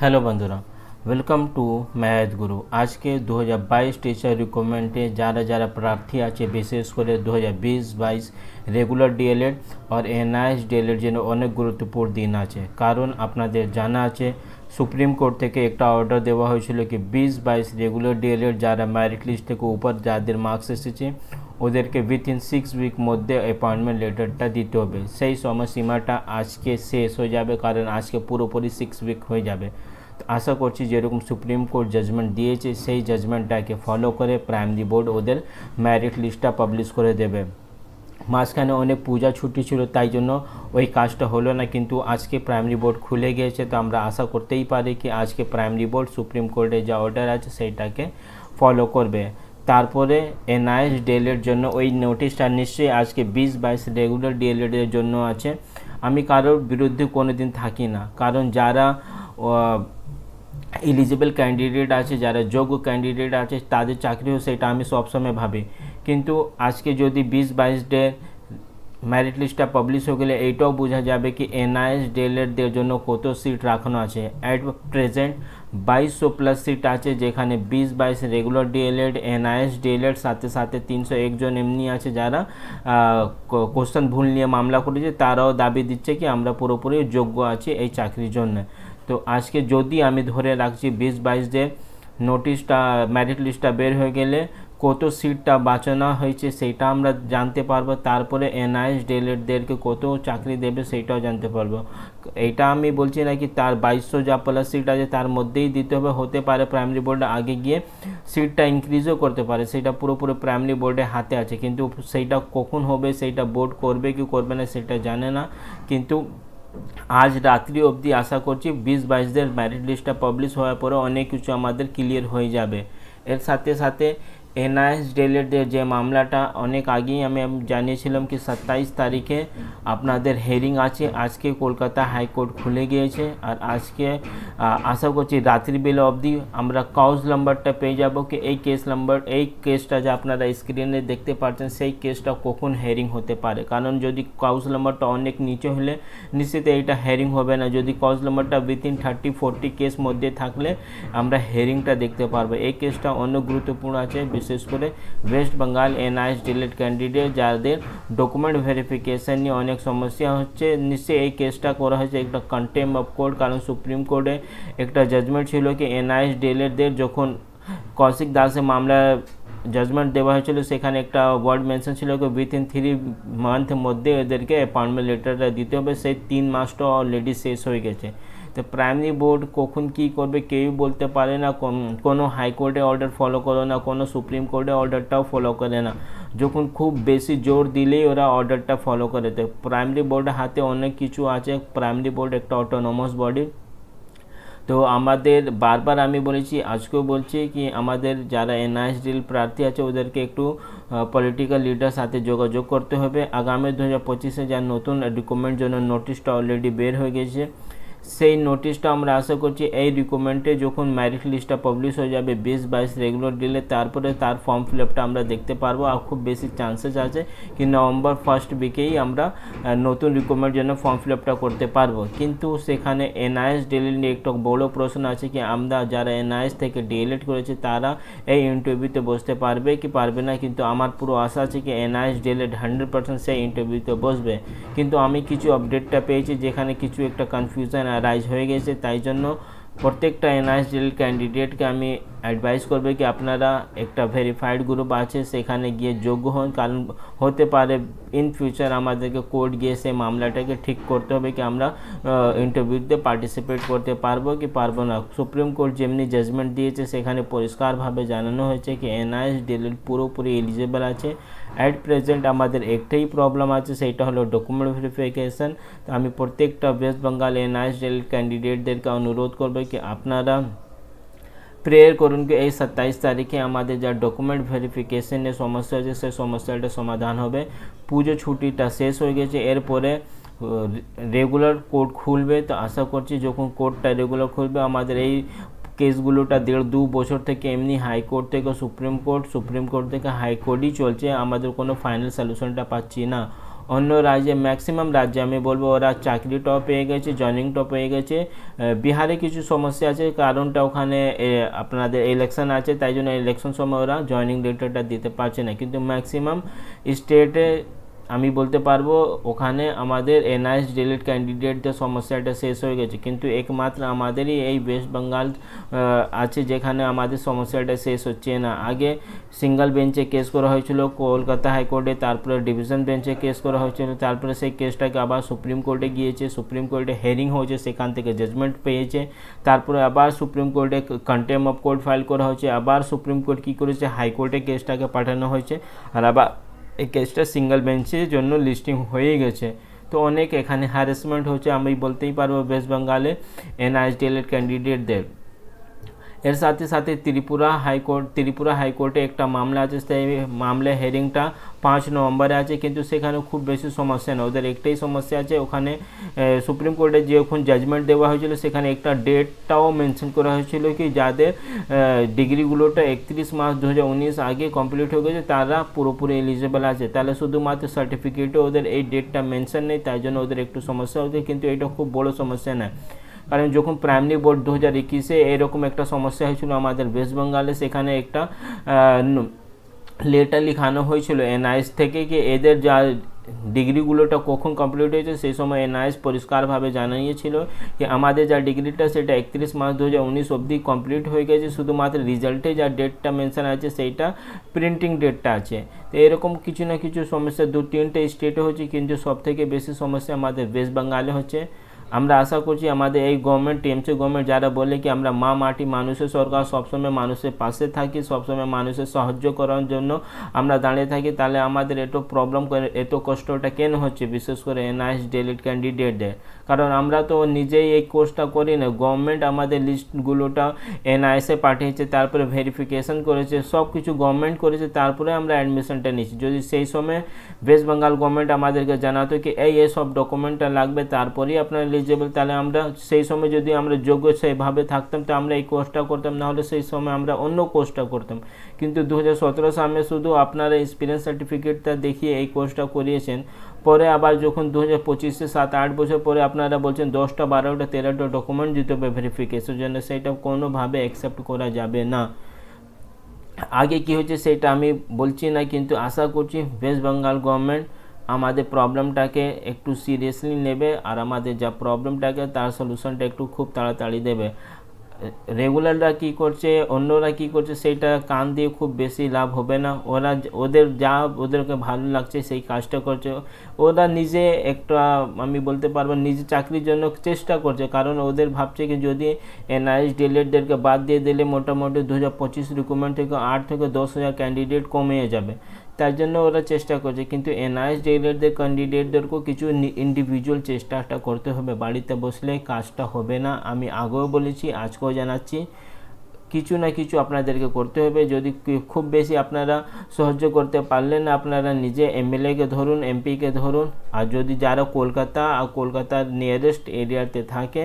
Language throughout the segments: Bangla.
হ্যালো বন্ধুরা ওয়েলকাম টু ম্যাথ গুরু আজকে দু হাজার বাইশ টিচার রিক্রুটমেন্টে যারা যারা প্রার্থী আছে, বিশেষ করে দু হাজার বিশ বাইশ রেগুলার ডিএলএড আর এনআইএস ডিএলএড জন্য অনেক গুরুত্বপূর্ণ দিন আছে। কারণ আপনাদের জানা আছে, সুপ্রিম কোর্ট থেকে একটা অর্ডার দেওয়া হয়েছিল কি, বিশ বাইশ রেগুলার ডিএলএড যারা মেরিট লিস্ট থেকে উপর যাদের মার্কস এসেছে ওদেরকে উইথিন সিক্স উইক মধ্যে অ্যাপয়েন্টমেন্ট লেটারটা দিতে হবে। সেই সময়সীমাটা আজকে শেষ হয়ে যাবে, কারণ আজকে পুরোপুরি সিক্স উইক হয়ে যাবে। তো আশা করছি যেরকম সুপ্রিম কোর্ট জাজমেন্ট দিয়েছে, সেই জাজমেন্টটাকে ফলো করে প্রাইমারি বোর্ড ওদের ম্যারিট লিস্টটা পাবলিশ করে দেবে। মাঝখানে অনেক পূজা ছুটি ছিল, তাই জন্য ওই কাজটা হলো না, কিন্তু আজকে প্রাইমারি বোর্ড খুলে গিয়েছে, তো আমরা আশা করতেই পারি কি আজকে প্রাইমারি বোর্ড সুপ্রিম কোর্টে যা অর্ডার আছে, সেইটাকে ফলো করবে। তারপরে এনআইএস ডিএলএড জন্য ওই নোটিশটা নিশ্চয়ই আজকে বিশ বাইশ রেগুলার ডিএলএডের জন্য আছে। আমি কারোর বিরুদ্ধে কোনো দিন থাকি না। কারণ যারা এলিজিবল ক্যান্ডিডেট আছে, যারা যোগ্য ক্যান্ডিডেট আছে, তাদের চাকরিও সেটা আমি সবসময় ভাবি। কিন্তু আজকে যদি বিশ বাইশ ডে ম্যারিট লিস্টটা পাবলিশ হয়ে গেলে এইটাও বোঝা যাবে কি এনআইএস ডিএলএডদের জন্য কত সিট রাখানো আছে। অ্যাট প্রেজেন্ট বাইশশো প্লাস সিট আছে যেখানে বিশ বাইশ রেগুলার ডিএলএড এনআইএস ডিএলএড সাথে সাথে তিনশো একজন এমনি আছে যারা কোশ্চেন ভুল নিয়ে মামলা করেছে, তারাও দাবি দিচ্ছে কি আমরা পুরোপুরি যোগ্য আছি এই চাকরির জন্য। তো আজকে যদি আমি ধরে রাখছি বিশ বাইশ যে নোটিশটা ম্যারিট লিস্টটা বের হয়ে গেলে কত সিটটা বাঁচানো হয়েছে সেটা আমরা জানতে পারব। তারপরে এনআইএস ডিএলএডদেরকে কত চাকরি দেবে সেটাও জানতে পারব। এটা আমি বলছি না কি তার বাইশশো যা প্লাস সিট আছে তার মধ্যেই দিতে হবে। হতে পারে প্রাইমারি বোর্ডে আগে গিয়ে সিটটা ইনক্রিজও করতে পারে। সেটা পুরোপুরি প্রাইমারি বোর্ডে হাতে আছে। কিন্তু সেইটা কখন হবে সেইটা বোর্ড করবে কি করবে না সেটা জানে না। কিন্তু আজ রাত্রি অবধি আশা করছি বিশ বাইশদের ম্যারিট লিস্টটা পাবলিশ হওয়ার পরে অনেক কিছু আমাদের ক্লিয়ার হয়ে যাবে। এর সাথে সাথে এনআইএস ডিএলএডের যে মামলাটা, অনেক আগেই আমি জানিয়েছিলাম কি সাত্তাইশ তারিখে আপনাদের হেয়ারিং আছে। আজকে কলকাতা হাইকোর্ট খুলে গিয়েছে আর আজকে আশা করছি রাত্রিবেলা অবধি আমরা কাউজ নাম্বারটা পেয়ে যাব কি এই কেস নাম্বার এই কেসটা যে আপনারা স্ক্রিনে দেখতে পাচ্ছেন, সেই কেসটা কখন হেয়ারিং হতে পারে? কারণ যদি কাউজ নাম্বারটা অনেক নিচে হলে নিশ্চিত এইটা হেয়ারিং হবে না। যদি কাউজ নাম্বারটা উইথিন থার্টি ফোরটি কেস মধ্যে থাকলে আমরা হেয়ারিংটা দেখতে পারব। এই কেসটা অনেক গুরুত্বপূর্ণ আছে। বিশেষ করে West Bengal NIS DElEd candidate যাদের ডকুমেন্ট ভেরিফিকেশন নিয়ে অনেক সমস্যা হচ্ছে নিশ্চয়ই এই কেসটা করা হয়েছে একটা কন্টেম অফ কোর্ট কারণ সুপ্রিম কোর্টে একটা জাজমেন্ট ছিল কি এনআইএস ডিলেটদের যখন কৌশিক দাসের মামলা জাজমেন্ট দেওয়া হয়েছিল সেখানে একটা ওয়ার্ড মেনশন ছিল কি উইথিন থ্রি মান্থ মধ্যে এদেরকে অ্যাপয়েন্টমেন্ট লেটারটা দিতে হবে সেই তিন মাসটা অলরেডি শেষ হয়ে গেছে। তো প্রাইমারি বোর্ড কখন কি করবে কেউ বলতে পারে না কোনো হাইকোর্টে অর্ডার ফলো করে না, কোনো সুপ্রিম কোর্টে অর্ডারটাও ফলো করে না। যখন খুব বেশি জোর দিলেই ওরা অর্ডারটা ফলো করে। তো প্রাইমারি বোর্ডের হাতে অনেক কিছু আছে প্রাইমারি বোর্ড একটা অটোনমাস বডি তো আমাদের বারবার আমি বলেছি, আজকেও বলছি কি আমাদের যারা এনআইএস ডিল প্রার্থী আছে, ওদেরকে একটু পলিটিক্যাল লিডার সাথে যোগাযোগ করতে হবে। আগামী দু হাজার পঁচিশে যা নতুন রিকমেন্ড জন্য নোটিশটা অলরেডি বের হয়ে গেছে। সেই নোটিশটা আমরা আশা করছি এই রিকমেন্ডে যখন ম্যারিট লিস্টটা পাবলিশ হয়ে যাবে বিশ বাইশ রেগুলার ডিলে তারপরে তার ফর্ম ফিল আপটা আমরা দেখতে পারব। আর খুব বেশি চান্সেস আছে কি নভেম্বর ফার্স্ট উইকেই আমরা নতুন রিকমেন্ড জন্য ফর্ম ফিল আপটা করতে পারব। কিন্তু সেখানে এনআইএস ডিএলএড নিয়ে একটু বড়ো প্রশ্ন আছে কি, আমরা যারা এনআইএস থেকে ডিএলএড করেছি, তারা এই ইন্টারভিউতে বসতে পারবে কি পারবে না? কিন্তু আমার পুরো আশা আছে কি এনআইএস ডিএলএড হান্ড্রেড পার্সেন্ট সেই ইন্টারভিউতে বসবে। কিন্তু আমি কিছু আপডেটটা পেয়েছি, যেখানে কিছু একটা কনফিউশন রাইজ হয়ে গেছে, তাই জন্য প্রত্যেকটা এনআইএসডিএল ক্যান্ডিডেটকে আমি অ্যাডভাইস করবে কি আপনারা একটা ভেরিফাইড গ্রুপ আছে, সেখানে গিয়ে যোগ্য হন। কারণ হতে পারে ইন ফিউচার আমাদেরকে কোর্ট গিয়ে সেই মামলাটাকে ঠিক করতে হবে কি আমরা ইন্টারভিউতে পার্টিসিপেট করতে পারব কি পারব না। সুপ্রিম কোর্ট যেমনি জাজমেন্ট দিয়েছে, সেখানে পরিষ্কারভাবে জানানো হয়েছে কি এনআইএস ডিএল পুরোপুরি এলিজেবল আছে। অ্যাট প্রেজেন্ট আমাদের একটাই প্রবলেম আছে, সেটা হলো ডকুমেন্ট ভেরিফিকেশান তো আমি প্রত্যেকটা ওয়েস্ট বেঙ্গল এনআইএস ডিএল ক্যান্ডিডেটদেরকে অনুরোধ করব কি আপনারা প্রেয়ার করুন কি এই সাতাইশ তারিখে আমাদের যা ডকুমেন্ট ভেরিফিকেশনের সমস্যা আছে সেই সমস্যাটা সমাধান হবে। পুজো ছুটিটা শেষ হয়ে গেছে, এরপরে রেগুলার কোর্ট খুলবে। তো আশা করছি যখন কোর্টটা রেগুলার খুলবে, আমাদের এই কেসগুলোটা দেড় দু বছর থেকে এমনি হাইকোর্ট থেকে সুপ্রিম কোর্ট সুপ্রিম কোর্ট থেকে হাইকোর্টই চলছে, আমাদের কোনো ফাইনাল সলিউশনটা পাচ্ছি না। অন্য রাজ্যে ম্যাক্সিমাম রাজ্যে আমি বলব ওরা চাকরি টপ পেয়ে গেছে জয়নিং টপ হয়ে গেছে। বিহারে কিছু সমস্যা আছে, কারণটা ওখানে আপনাদের ইলেকশন আছে, তাই জন্য ইলেকশন সময় ওরা জয়নিং লেটারটা দিতে পারছে না। কিন্তু ম্যাক্সিমাম স্টেটে আমি বলতে পারব, ওখানে আমাদের এনআইএস ডিলিট ক্যান্ডিডেটদের সমস্যাটা শেষ হয়ে গেছে। কিন্তু একমাত্র আমাদেরই এই ওয়েস্ট বেঙ্গল আছে যেখানে আমাদের সমস্যাটা শেষ হচ্ছে না। আগে সিঙ্গল বেঞ্চে কেস করা হয়েছিল, কলকাতা হাইকোর্টে, তারপরে ডিভিশন বেঞ্চে কেস করা হয়েছিল, তারপরে সেই কেসটাকে আবার সুপ্রিম কোর্টে গিয়েছে। সুপ্রিম কোর্টে হেয়ারিং হয়েছে, সেখান থেকে জাজমেন্ট পেয়েছে। তারপরে আবার সুপ্রিম কোর্টে কন্টেম অফ কোর্ট ফাইল করা হয়েছে। আবার সুপ্রিম কোর্ট কী করেছে? হাইকোর্টে কেসটাকে পাঠানো হয়েছে। আর আবার এই কেসটা সিঙ্গেল বেঞ্চের জন্য লিস্টিং হয়ে গেছে। তো অনেক এখানে হ্যারাসমেন্ট হচ্ছে, আমি বলতেই পারব ওয়েস্ট বেঙ্গলে এনআইএসডিএলের ক্যান্ডিডেটদের এর সাথে সাথে ত্রিপুরা হাইকোর্ট, ত্রিপুরা হাইকোর্টে একটা মামলা আছে, সেই মামলা হেয়ারিংটা পাঁচ নভেম্বরে আছে, কিন্তু সেখানে খুব বেশি সমস্যা না ওদের একটাই সমস্যা আছে, ওখানে সুপ্রিম কোর্টে যখন জাজমেন্ট দেওয়া হয়েছিল, সেখানে একটা ডেটটাও মেনশন করা হয়েছিল কি, যাদের ডিগ্রিগুলোটা একত্রিশ মার্চ দু হাজার উনিশ আগে কমপ্লিট হয়ে গেছে, তারা পুরোপুরি এলিজিবল আছে। তাহলে শুধুমাত্র সার্টিফিকেটে ওদের এই ডেটটা মেনশন নেই, তাই জন্য ওদের একটু সমস্যা হচ্ছে, কিন্তু এটা খুব বড় সমস্যা না। কারণ যখন প্রাইমারি বোর্ড দু হাজার একুশে এরকম একটা সমস্যা হয়েছিল আমাদের ওয়েস্ট বেঙ্গলে সেখানে একটা লেটার লিখানো হয়েছিল এনআইএস থেকে কি এদের যা ডিগ্রিগুলোটা কখন কমপ্লিট হয়েছে, সেই সময় এনআইএস পরিষ্কারভাবে জানিয়েছিল যে আমাদের যা ডিগ্রিটা সেটা একত্রিশ মার্চ দু হাজার উনিশ অবধি কমপ্লিট হয়ে গেছে, শুধুমাত্র রেজাল্টে যা ডেটটা মেনশন আছে সেইটা প্রিন্টিং ডেটটা আছে। তো এরকম কিছু না কিছু সমস্যা দু তিনটে স্টেটে হচ্ছে কিন্তু সবথেকে বেশি সমস্যা আমাদের ওয়েস্ট বেঙ্গলে হচ্ছে। আমরা আশা করছি আমাদের এই গভর্নমেন্ট টিএমসি গভর্নমেন্ট যারা বলে কি আমরা মা মাটি মানুষের সরকার সবসময় মানুষের পাশে থাকি, সবসময় মানুষের সাহায্য করার জন্য আমরা দাঁড়িয়ে থাকি, তাহলে আমাদের এত প্রবলেম এত কষ্টটা কেন হচ্ছে? বিশেষ করে এনআইএস ডেলিট ক্যান্ডিডেটদের কারণ আমরা তো নিজেই এই কোর্সটা করি না। গভর্নমেন্ট আমাদের লিস্টগুলোটা এনআইএসে পাঠিয়েছে, তারপরে ভেরিফিকেশন করেছে সব কিছু গভর্নমেন্ট করেছে, তারপরে আমরা অ্যাডমিশনটা নিচ্ছি। যদি সেই সময় ওয়েস্ট বেঙ্গল গভর্নমেন্ট আমাদেরকে জানাতো কি, এই এই সব ডকুমেন্টটা লাগবে, তারপরেই আপনার এলিজিবল তাহলে আমরা সেই সময় যদি আমরা যোগ্য সেভাবে থাকতাম, তো আমরা এই কোর্সটা করতাম, নাহলে সেই সময় আমরা অন্য কোর্সটা করতাম। কিন্তু দু হাজার সতেরো সালে শুধু আপনারা এক্সপিরিয়েন্স সার্টিফিকেটটা দেখিয়ে এই কোর্সটা করিয়েছেন। পরে আবার যখন দু হাজার পঁচিশে সাত, আট বছর পরে আপনারা বলছেন দশটা, বারোটা, তেরোটা ডকুমেন্ট দিতে হবে ভেরিফিকেশন জন্য সেইটা কোনোভাবে অ্যাকসেপ্ট করা যাবে না। আগে কি হচ্ছে সেটা আমি বলছি না, কিন্তু আশা করছি ওয়েস্ট বেঙ্গল গভর্নমেন্ট আমাদের প্রবলেমটাকে একটু সিরিয়াসলি নেবে আর আমাদের যা প্রবলেমটাকে তার সলিউশনটা একটু খুব তাড়াতাড়ি দেবে। রেগুলাররা কি করছে, অন্যরা কি করছে সেইটা কান দিয়ে খুব বেশি লাভ হবে না। ওরা ওদের যা ওদেরকে ভালো লাগছে সেই কাজটা করছে। ওরা নিজে একটা, আমি বলতে পারব নিজে চাকরির জন্য চেষ্টা করছে। কারণ ওদের ভাবছে কি যদি এনআইএস ডিলেটদেরকে বাদ দিয়ে দিলে মোটামুটি দু হাজার পঁচিশ রিক্রুটমেন্ট থেকে আট থেকে দশ হাজার ক্যান্ডিডেট কমে যাবে। তার জন্য ওরা চেষ্টা করছে। কিন্তু এনআইএস ডিলেটদের ক্যান্ডিডেটদেরকেও কিছু ইন্ডিভিজুয়াল চেষ্টাটা করতে হবে। বাড়িতে বসলে কাজটা হবে না। আমি আগেও বলেছি, আজকেও জানাচ্ছি। কিছু না কিছু আপনাদেরকে করতে হবে। যদি খুব বেশি আপনারা সাহায্য করতে পারলেন না আপনারা নিজে এমএলএকে ধরুন, এমপিকে ধরুন। আর যদি যারা কলকাতা আর কলকাতার নিয়ারেস্ট এরিয়াতে থাকে,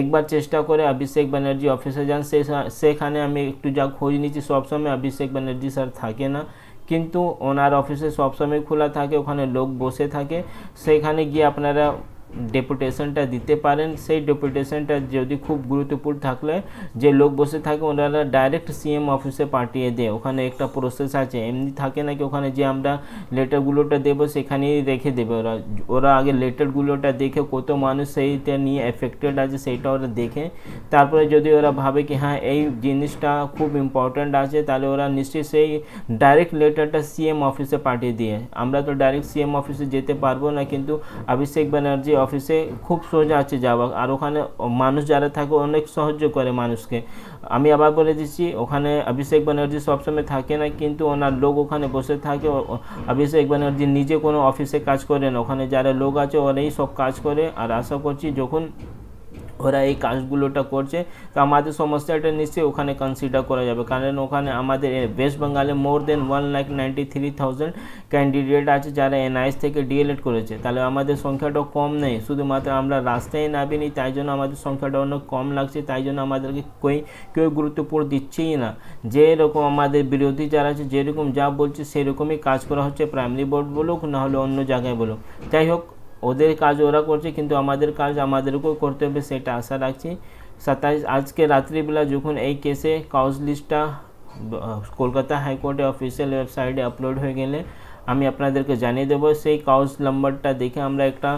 একবার চেষ্টা করে অভিষেক ব্যানার্জি অফিসে যান। সে সেখানে আমি একটু যা খোঁজ নিচ্ছি, সবসময় অভিষেক ব্যানার্জি স্যার থাকে না। কিন্তু ওনার অফিসে সবসময় খোলা থাকে ওখানে লোক বসে থাকে। সেখানে গিয়ে আপনারা ডেপুটেশনটা দিতে পারেন। সেই ডেপুটেশনটা যদি খুব গুরুত্বপূর্ণ থাকলে যে লোক বসে থাকে ওনারা ডাইরেক্ট সিএম অফিসে পাঠিয়ে দেয়। ওখানে একটা প্রসেস আছে। এমনি থাকে নাকি ওখানে যে আমরা লেটারগুলোটা দেবো সেখানেই রেখে দেবে ওরা। ওরা আগে লেটারগুলোটা দেখে কত মানুষ সেইটা নিয়ে এফেক্টেড আছে সেইটা ওরা দেখে। তারপরে যদি ওরা ভাবে কি হ্যাঁ এই জিনিসটা খুব ইম্পর্ট্যান্ট আছে, তাহলে ওরা নিশ্চয়ই সেই ডাইরেক্ট লেটারটা সিএম অফিসে পাঠিয়ে দিয়ে। আমরা তো ডাইরেক্ট সিএম অফিসে যেতে পারব না, কিন্তু অভিষেক ব্যানার্জি অফিসে খুব সোজা আছে যাওয়া। আর ওখানে মানুষ যারা থাকে অনেক সাহায্য করে মানুষকে। আমি আবার বলে দিচ্ছি, ওখানে অভিষেক ব্যানার্জি সবসময় থাকে না, কিন্তু ওনার লোক ওখানে বসে থাকে। অভিষেক ব্যানার্জি নিজে কোনো অফিসে কাজ করে না। ওখানে যারা লোক আছে ওরাই সব কাজ করে। আর আশা করছি যখন ওরা এই কাজগুলোটা করছে। তো আমাদের সমস্যাটা নিশ্চয়ই ওখানে কনসিডার করা যাবে। কারণ ওখানে আমাদের ওয়েস্ট বেঙ্গলে more than one lakh ninety three thousand candidate আছে যারা এনআইএস থেকে ডিএলএড করেছে। তাহলে আমাদের সংখ্যাটাও কম নেই। শুধুমাত্র আমরা রাস্তায় নামিনি, তাই জন্য আমাদের সংখ্যাটা অনেক কম লাগছে। তাই জন্য আমাদেরকে কই কেউ গুরুত্বপূর্ণ দিচ্ছেই না। যেরকম আমাদের বিরোধী যারা আছে, যেরকম যা বলছে, সেরকমই কাজ করা হচ্ছে। প্রাইমারি বোর্ড বলুক না হলে অন্য জায়গায় বলুক। যাই হোক ওদের কাজ ওরা করছে, কিন্তু আমাদের কাজ আমাদেরকেও করতে হবে, সেটা আশা রাখছি। সাতাইশ, আজকে রাত্রিবেলা যখন এই কেসে কাউজ লিস্টটা কলকাতা হাইকোর্টে অফিসিয়াল ওয়েবসাইটে আপলোড হয়ে গেলে আমি আপনাদেরকে জানিয়ে দেবো, সেই কাউজ নাম্বারটা দেখে আমরা একটা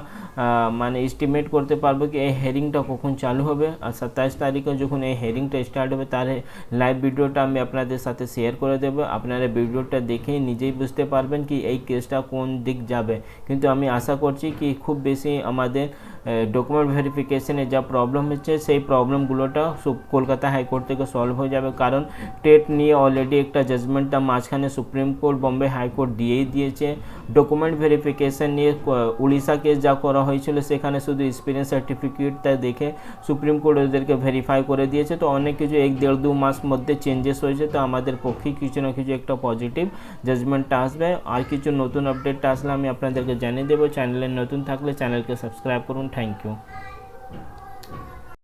মানে এস্টিমেট করতে পারব কি এই হেয়ারিংটা কখন চালু হবে। আর সাতাইশ তারিখে যখন এই হেয়ারিংটা স্টার্ট হবে, তার লাইভ ভিডিওটা আমি আপনাদের সাথে শেয়ার করে দেবো। আপনারা ভিডিওটা দেখেই নিজেই বুঝতে পারবেন কি এই কেসটা কোন দিক যাবে। কিন্তু আমি আশা করছি কি খুব বেশি আমাদের ডকুমেন্ট ভেরিফিকেশনে যা প্রবলেম হচ্ছে, সেই প্রবলেমগুলোটা কলকাতা হাইকোর্ট থেকে সলভ হয়ে যাবে। কারণ টেট নিয়ে অলরেডি একটা জাজমেন্টটা মাঝখানে সুপ্রিম কোর্ট, বম্বে হাইকোর্ট দিয়েই দিয়েছে। ডকুমেন্ট ভেরিফিকেশন নিয়ে উড়িষ্যা কেস যা করা হয়েছিল, সেখানে শুধু এক্সপিরিয়েন্স সার্টিফিকেটটা দেখে সুপ্রিম কোর্ট ওদেরকে ভেরিফাই করে দিয়েছে। তো অনেক কিছু এক দেড় দু মাস মধ্যে চেঞ্জেস হয়েছে। তো আমাদের পক্ষে কিছু না কিছু একটা পজিটিভ জাজমেন্টটা আসবে। আর কিছু নতুন আপডেটটা আসলে আমি আপনাদেরকে জানিয়ে দেবো। চ্যানেলে নতুন থাকলে চ্যানেলকে সাবস্ক্রাইব করুন। Thank you.